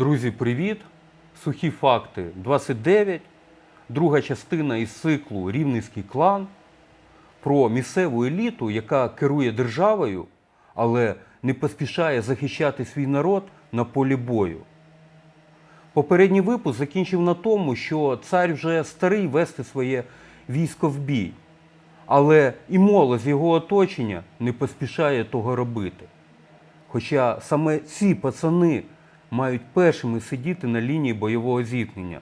Друзі, привіт! Сухі факти 29, друга частина із циклу Рівненський клан про місцеву еліту, яка керує державою, але не поспішає захищати свій народ на полі бою. Попередній випуск закінчив на тому, що цар вже старий вести своє військо в бій, але і молодь з його оточення не поспішає того робити. Хоча саме ці пацани мають першими сидіти на лінії бойового зіткнення,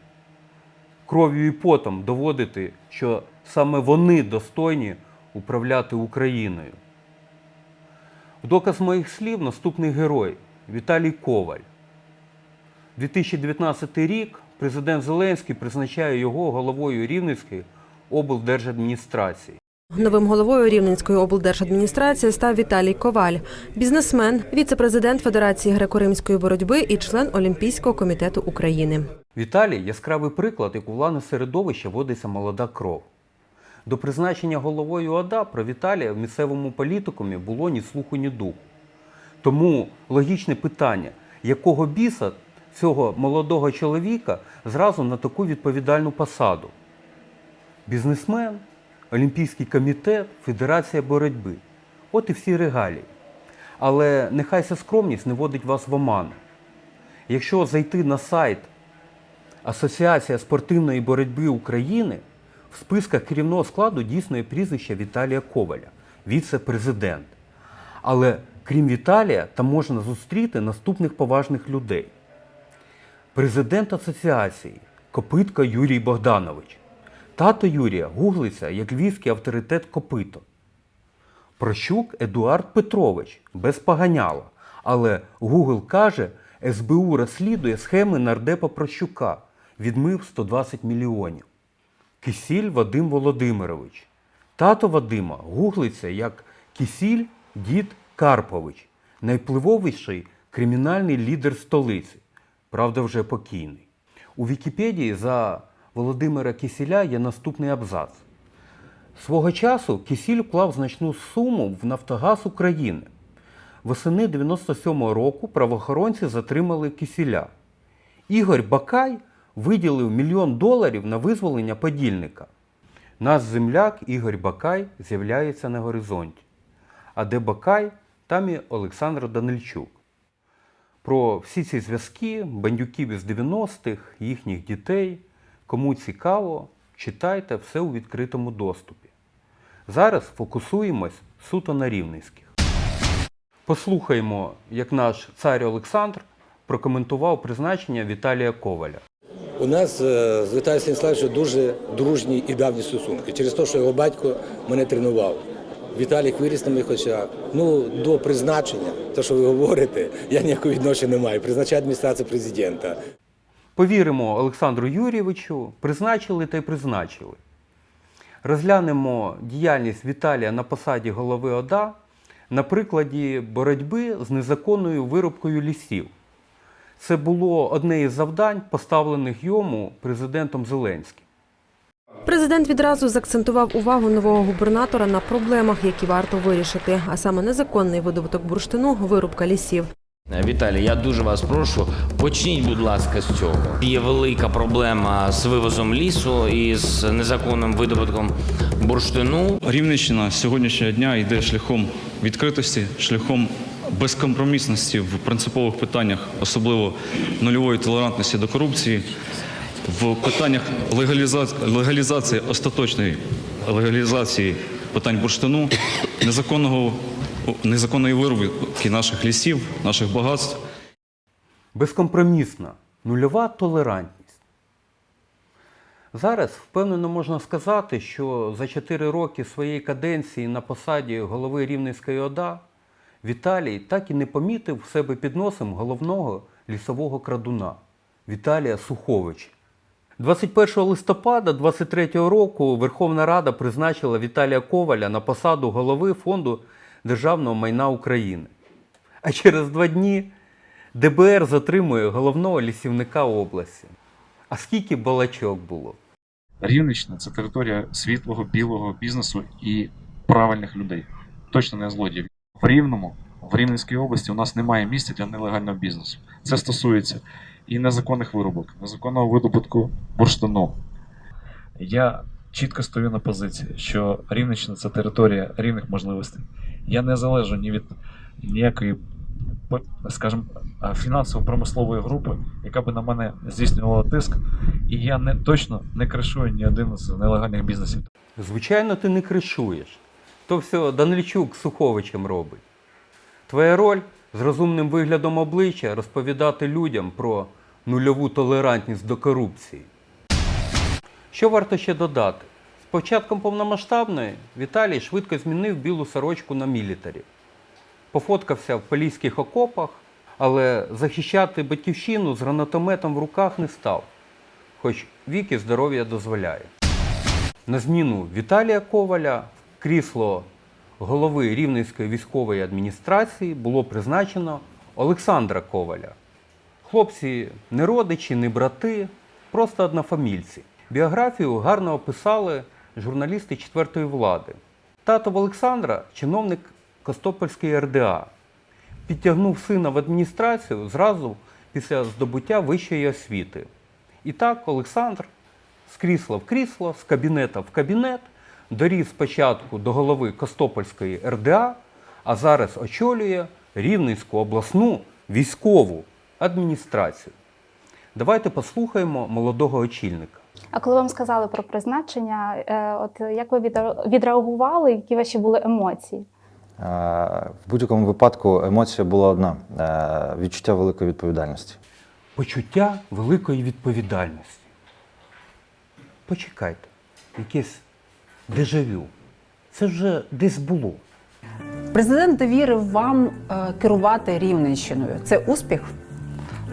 кров'ю і потом доводити, що саме вони достойні управляти Україною. В доказ моїх слів наступний герой Віталій Коваль. 2019 рік президент Зеленський призначає його головою Рівненської облдержадміністрації. Новим головою Рівненської облдержадміністрації став Віталій Коваль, бізнесмен, віце-президент Федерації греко-римської боротьби і член Олімпійського комітету України. Віталій яскравий приклад, як у владне середовище водиться молода кров. До призначення головою ОДА про Віталія в місцевому політикумі було ні слуху, ні духу. Тому логічне питання, якого біса цього молодого чоловіка зразу на таку відповідальну посаду? Бізнесмен, Олімпійський комітет, Федерація боротьби. От і всі регалії. Але нехай ця скромність не водить вас в оману. Якщо зайти на сайт Асоціація спортивної боротьби України, в списках керівного складу дійсно є прізвище Віталія Коваля, віце-президент. Але крім Віталія, там можна зустріти наступних поважних людей. Президент асоціації Копитко Юрій Богданович. Тато Юрія гуглиться як львівський авторитет Копито. Прощук Едуард Петрович без поганяла. Але Google каже, СБУ розслідує схеми нардепа Прощука, відмив 120 мільйонів. Кисіль Вадим Володимирович. Тато Вадима гуглиться як Кисіль Дід Карпович, найвпливовіший кримінальний лідер столиці, правда, вже покійний. У Вікіпедії за Володимира Кисіля є наступний абзац. Свого часу Кисіль вклав значну суму в Нафтогаз України. Восени 97-го року правоохоронці затримали Кисіля. Ігор Бакай виділив мільйон доларів на визволення подільника. Наш земляк Ігор Бакай з'являється на горизонті. А де Бакай, там і Олександр Данильчук. Про всі ці зв'язки, бандюків із 90-х, їхніх дітей. Кому цікаво, читайте все у відкритому доступі. Зараз фокусуємось суто на рівненських. Послухаймо, як наш цар Олександр прокоментував призначення Віталія Коваля. У нас е, з Віталієм Станіславовичем дуже дружні і давні стосунки. Через те, що його батько мене тренував. Віталік виріс на моїх очах. Ну, до призначення, те, що ви говорите, я ніякого відношення не маю. Призначає адміністрація президента. Повіримо Олександру Юрійовичу, призначили та й призначили. Розглянемо діяльність Віталія на посаді голови ОДА на прикладі боротьби з незаконною вирубкою лісів. Це було одне із завдань, поставлених йому президентом Зеленським. Президент відразу заакцентував увагу нового губернатора на проблемах, які варто вирішити, а саме незаконний видобуток бурштину, вирубка лісів. Віталій, я дуже вас прошу, почніть, будь ласка, з цього. Є велика проблема з вивозом лісу і з незаконним видобутком бурштину. Рівненщина з сьогоднішнього дня йде шляхом відкритості, шляхом безкомпромісності в принципових питаннях, особливо нульової толерантності до корупції, в питаннях легалізації, легалізації остаточної легалізації питань бурштину, незаконного незаконної вирубки наших лісів, наших багатств. Безкомпромісна, нульова толерантність. Зараз впевнено можна сказати, що за 4 роки своєї каденції на посаді голови Рівненської ОДА Віталій так і не помітив в себе під носом головного лісового крадуна Віталія Суховича. 21 листопада 23 року Верховна Рада призначила Віталія Коваля на посаду голови Фонду державного майна України. А через два дні ДБР затримує головного лісівника області. А скільки балачок було? Рівненщина це територія світлого, білого бізнесу і правильних людей. Точно не злодіїв. В Рівному, в Рівненській області у нас немає місця для нелегального бізнесу. Це стосується і незаконних виробок, незаконного видобутку бурштину. Я чітко стою на позиції, що Рівненщина це територія рівних можливостей. Я не залежу ні від ніякої, скажімо, фінансово-промислової групи, яка би на мене здійснювала тиск, і я не точно не кришую ні один з нелегальних бізнесів. Звичайно, ти не кришуєш. То все Данильчук Суховичем робить. Твоя роль з розумним виглядом обличчя розповідати людям про нульову толерантність до корупції. Що варто ще додати? З початком повномасштабної Віталій швидко змінив білу сорочку на мілітарі. Пофоткався в поліських окопах, але захищати батьківщину з гранатометом в руках не став, хоч вік і здоров'я дозволяє. На зміну Віталія Коваля в крісло голови Рівненської військової адміністрації було призначено Олександра Коваля. Хлопці не родичі, не брати, просто однофамільці. Біографію гарно описали журналісти четвертої влади. Тато Олександра чиновник Костопольської РДА. Підтягнув сина в адміністрацію зразу після здобуття вищої освіти. І так Олександр з крісла в крісло, з кабінета в кабінет, доріс спочатку до голови Костопольської РДА, а зараз очолює Рівненську обласну військову адміністрацію. Давайте послухаємо молодого очільника. А коли вам сказали про призначення, е, от як ви відреагували, які ваші були емоції? Е, В будь-якому випадку емоція була одна е, відчуття великої відповідальності. Почуття великої відповідальності. Почекайте, якесь дежавю. Це вже десь було. Президент довірив вам керувати Рівненщиною. Це успіх?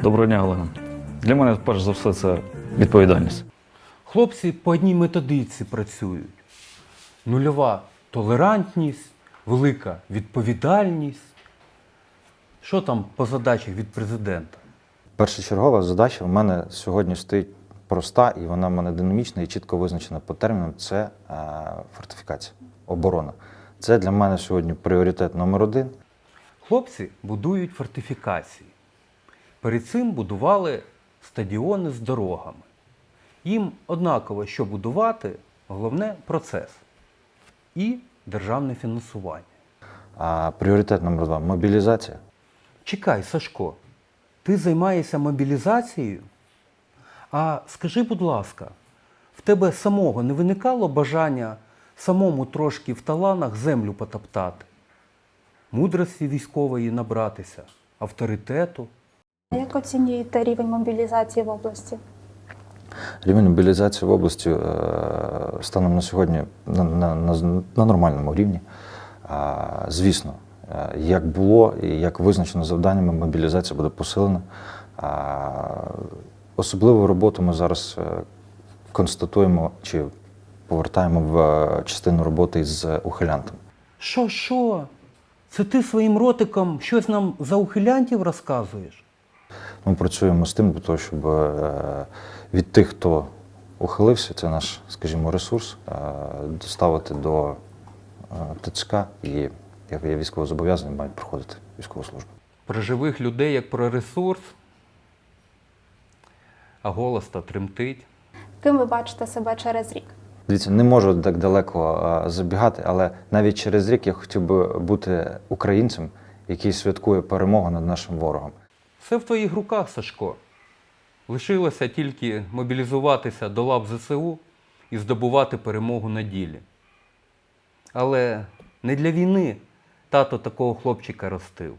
Доброго дня, Олега. Для мене, перш за все, це відповідальність. Хлопці по одній методиці працюють. Нульова толерантність, велика відповідальність. Що там по задачах від президента? Першочергова задача в мене сьогодні стоїть проста, і вона в мене динамічна і чітко визначена по термінам. Це е, фортифікація, оборона. Це для мене сьогодні пріоритет номер один. Хлопці будують фортифікації. Перед цим будували стадіони з дорогами. Їм однаково, що будувати, головне процес і державне фінансування. А пріоритет номер два мобілізація. Чекай, Сашко, ти займаєшся мобілізацією? А скажи, будь ласка, в тебе самого не виникало бажання самому трошки в таланах землю потоптати, мудрості військової набратися, авторитету? Як оцінюєте рівень мобілізації в області? Рівень мобілізації в області е, станом на сьогодні на, на, на, на нормальному рівні. Звісно, е, як було і як визначено завданнями, мобілізація буде посилена. Особливу роботу ми зараз е, констатуємо чи повертаємо в частину роботи з ухилянтами. Що, що? Це ти своїм ротиком щось нам за ухилянтів розказуєш? Ми працюємо з тим для того, щоб е, від тих, хто ухилився, це наш, скажімо, ресурс, е, доставити до е, ТЦК і як є військовозобов'язані, мають проходити військову службу. Про живих людей як про ресурс, а голос та тремтить. Ким ви бачите себе через рік? Дивіться, не можу так далеко забігати, але навіть через рік я хотів би бути українцем, який святкує перемогу над нашим ворогом. Все в твоїх руках, Сашко. Лишилося тільки мобілізуватися до лав ЗСУ і здобувати перемогу на ділі. Але не для війни тато такого хлопчика ростив.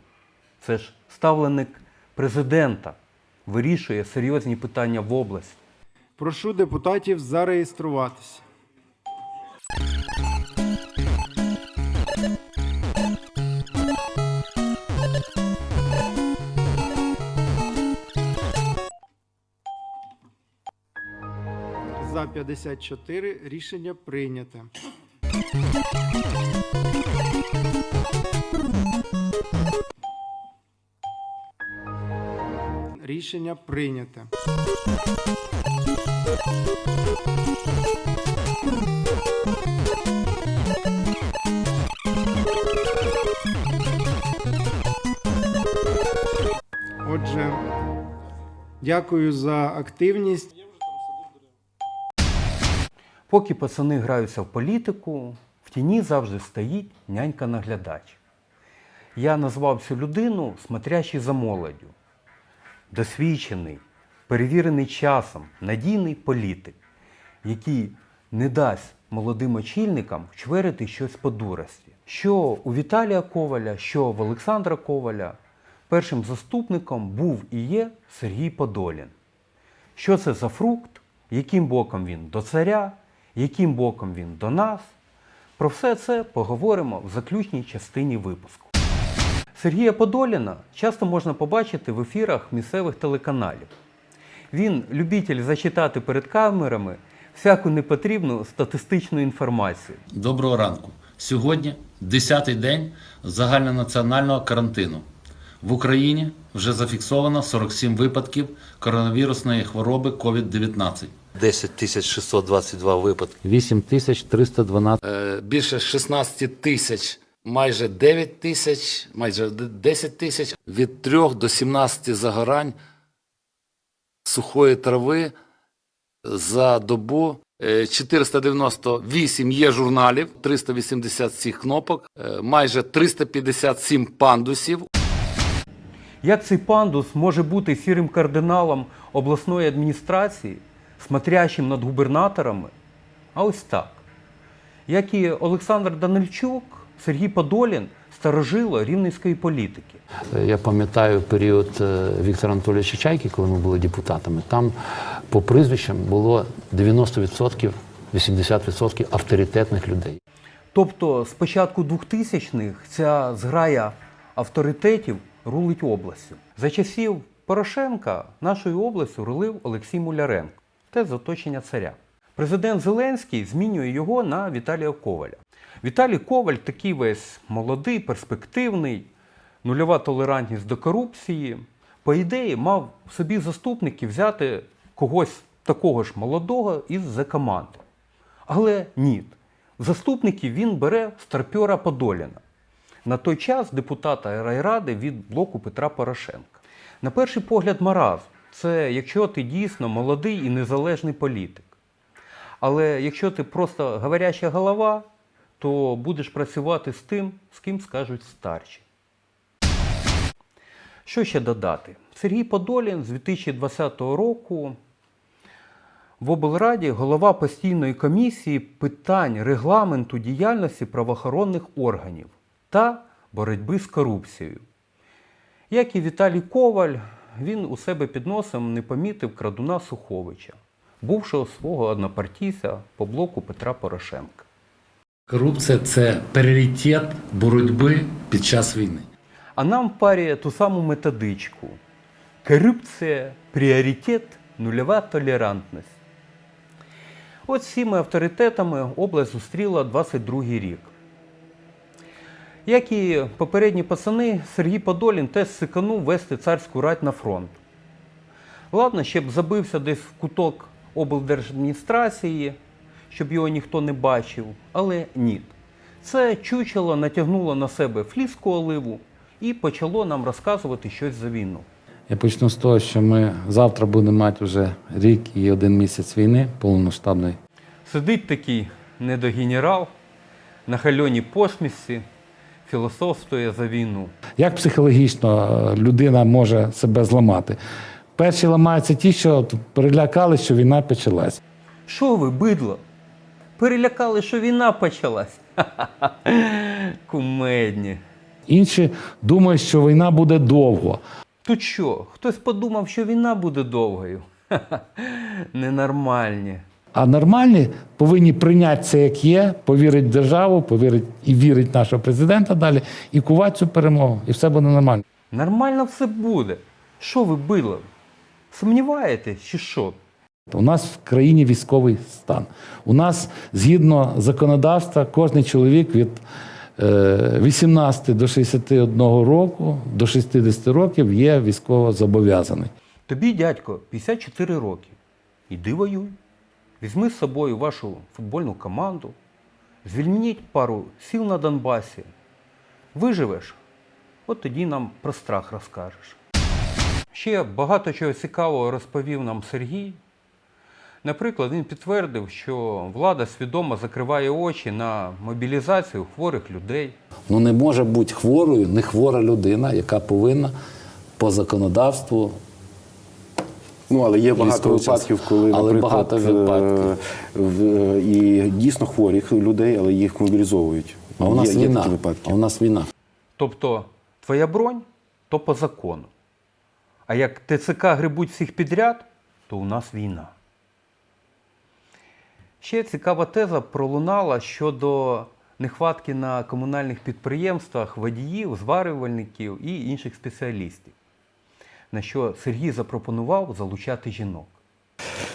Це ж ставленик президента вирішує серйозні питання в області. Прошу депутатів зареєструватися. За 54 рішення прийнято. Рішення прийнято. Отже, Дякую за активність. Поки пацани граються в політику, в тіні завжди стоїть нянька-наглядач. Я назвав цю людину смотрящий за молоддю. Досвідчений, перевірений часом, надійний політик, який не дасть молодим очільникам вчверити щось по дурості. Що у Віталія Коваля, що в Олександра Коваля першим заступником був і є Сергій Подолін. Що це за фрукт, яким боком він до царя, яким боком він до нас. Про все це поговоримо в заключній частині випуску. Сергія Подоліна часто можна побачити в ефірах місцевих телеканалів. Він любитель зачитати перед камерами всяку непотрібну статистичну інформацію. Доброго ранку. Сьогодні 10-й день загальнонаціонального карантину. В Україні вже зафіксовано 47 випадків коронавірусної хвороби COVID-19. 10 622 випадки. 8312. Е, більше 16 тисяч, майже 9 тисяч, майже 10 тисяч. Від 3 до 17 загорань сухої трави за добу. Е, 498 є журналів, 387 кнопок, е, майже 357 пандусів. Як цей пандус може бути сірим кардиналом обласної адміністрації, смотрящим над губернаторами? А ось так. Як і Олександр Данильчук, Сергій Подолін старожило рівненської політики. Я пам'ятаю період е, Віктора Анатолійовича Чайки, коли ми були депутатами. Там по прізвищам було 90%, 80% авторитетних людей. Тобто з початку 2000-х ця зграя авторитетів рулить областю. За часів Порошенка нашою областю рулив Олексій Муляренко, те з оточення царя. Президент Зеленський змінює його на Віталія Коваля. Віталій Коваль такий весь молодий, перспективний, нульова толерантність до корупції. По ідеї, мав собі заступників взяти когось такого ж молодого із за команди. Але ні. Заступників він бере старпьора Подоліна. На той час депутата райради від блоку Петра Порошенка. На перший погляд, маразм це якщо ти дійсно молодий і незалежний політик. Але якщо ти просто говоряща голова, то будеш працювати з тим, з ким скажуть старші. Що ще додати? Сергій Подолін з 2020 року в облраді голова постійної комісії питань регламенту діяльності правоохоронних органів та боротьби з корупцією. Як і Віталій Коваль, він у себе під носом не помітив крадуна Суховича, бувшого свого однопартійця по блоку Петра Порошенка. Корупція це пріоритет боротьби під час війни. А нам парі ту саму методичку. Корупція, пріоритет, нульова толерантність. От цими авторитетами область зустріла 22-й рік. Як і попередні пацани, Сергій Подолін теж сиканув вести царську рать на фронт. Ладно, ще б забився десь в куток облдержадміністрації, щоб його ніхто не бачив, але ні. Це чучело натягнуло на себе фліску оливу і почало нам розказувати щось за війну. Я почну з того, що ми завтра будемо мати вже рік і один місяць війни повномасштабної. Сидить такий недогенерал на хальоній посмішці, філософствує за війну. Як психологічно е, людина може себе зламати? Перші ламаються ті, що перелякали, що війна почалась. Що ви, бидло? Перелякали, що війна почалась? Кумедні. Інші думають, що війна буде довго. Тут що? Хтось подумав, що війна буде довгою? Ненормальні. А нормальні повинні прийняти це як є, повірити в державу, повірити і вірить нашого президента далі, і кувати цю перемогу, і все буде нормально. Нормально все буде. Що ви бидло? Сумніваєтесь чи що? У нас в країні військовий стан. У нас, згідно законодавства, кожен чоловік від е, 18 до 61 року, до 60 років є військово зобов'язаний. Тобі, дядько, 54 роки. Іди воюй. Візьми з собою вашу футбольну команду, звільніть пару сіл на Донбасі. Виживеш, от тоді нам про страх розкажеш. Ще багато чого цікавого розповів нам Сергій. Наприклад, він підтвердив, що влада свідомо закриває очі на мобілізацію хворих людей. Ну не може бути хворою не хвора людина, яка повинна по законодавству. Ну, але є багато випадків, коли, Але наприклад, багато випадків. е, в- і дійсно хворих людей, але їх мобілізовують. А у нас є, є такі випадки. А у нас війна. Тобто твоя бронь то по закону. А як ТЦК грибуть всіх підряд, то у нас війна. Ще цікава теза пролунала щодо нехватки на комунальних підприємствах водіїв, зварювальників і інших спеціалістів. На що Сергій запропонував залучати жінок.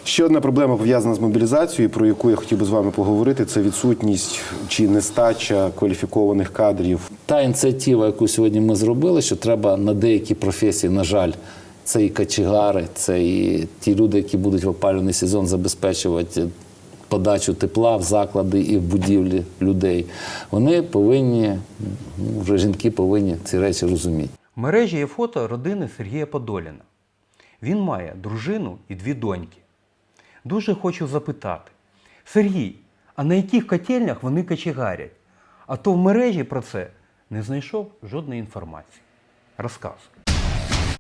Ще одна проблема пов'язана з мобілізацією, про яку я хотів би з вами поговорити, це відсутність чи нестача кваліфікованих кадрів. Та ініціатива, яку сьогодні ми зробили, що треба на деякі професії, на жаль, це і качегари, це і ті люди, які будуть в опалювальний сезон забезпечувати подачу тепла в заклади і в будівлі людей. Вони повинні, ну, вже жінки повинні ці речі розуміти. Мережі є фото родини Сергія Подоляна. Він має дружину і дві доньки. Дуже хочу запитати: Сергій, а на яких котельнях вони качегарять? А то в мережі про це не знайшов жодної інформації. Розказуй.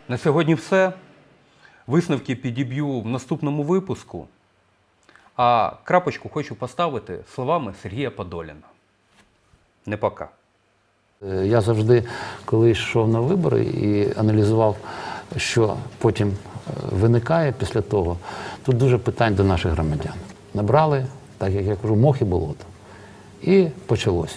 На сьогодні все. Висновки підіб'ю в наступному випуску. А крапочку хочу поставити словами Сергія Подоляна. Не пока. Е, Я завжди, коли йшов на вибори і аналізував, що потім е, виникає після того, тут дуже питань до наших громадян. Набрали, так як я кажу, мох і болото. І почалось.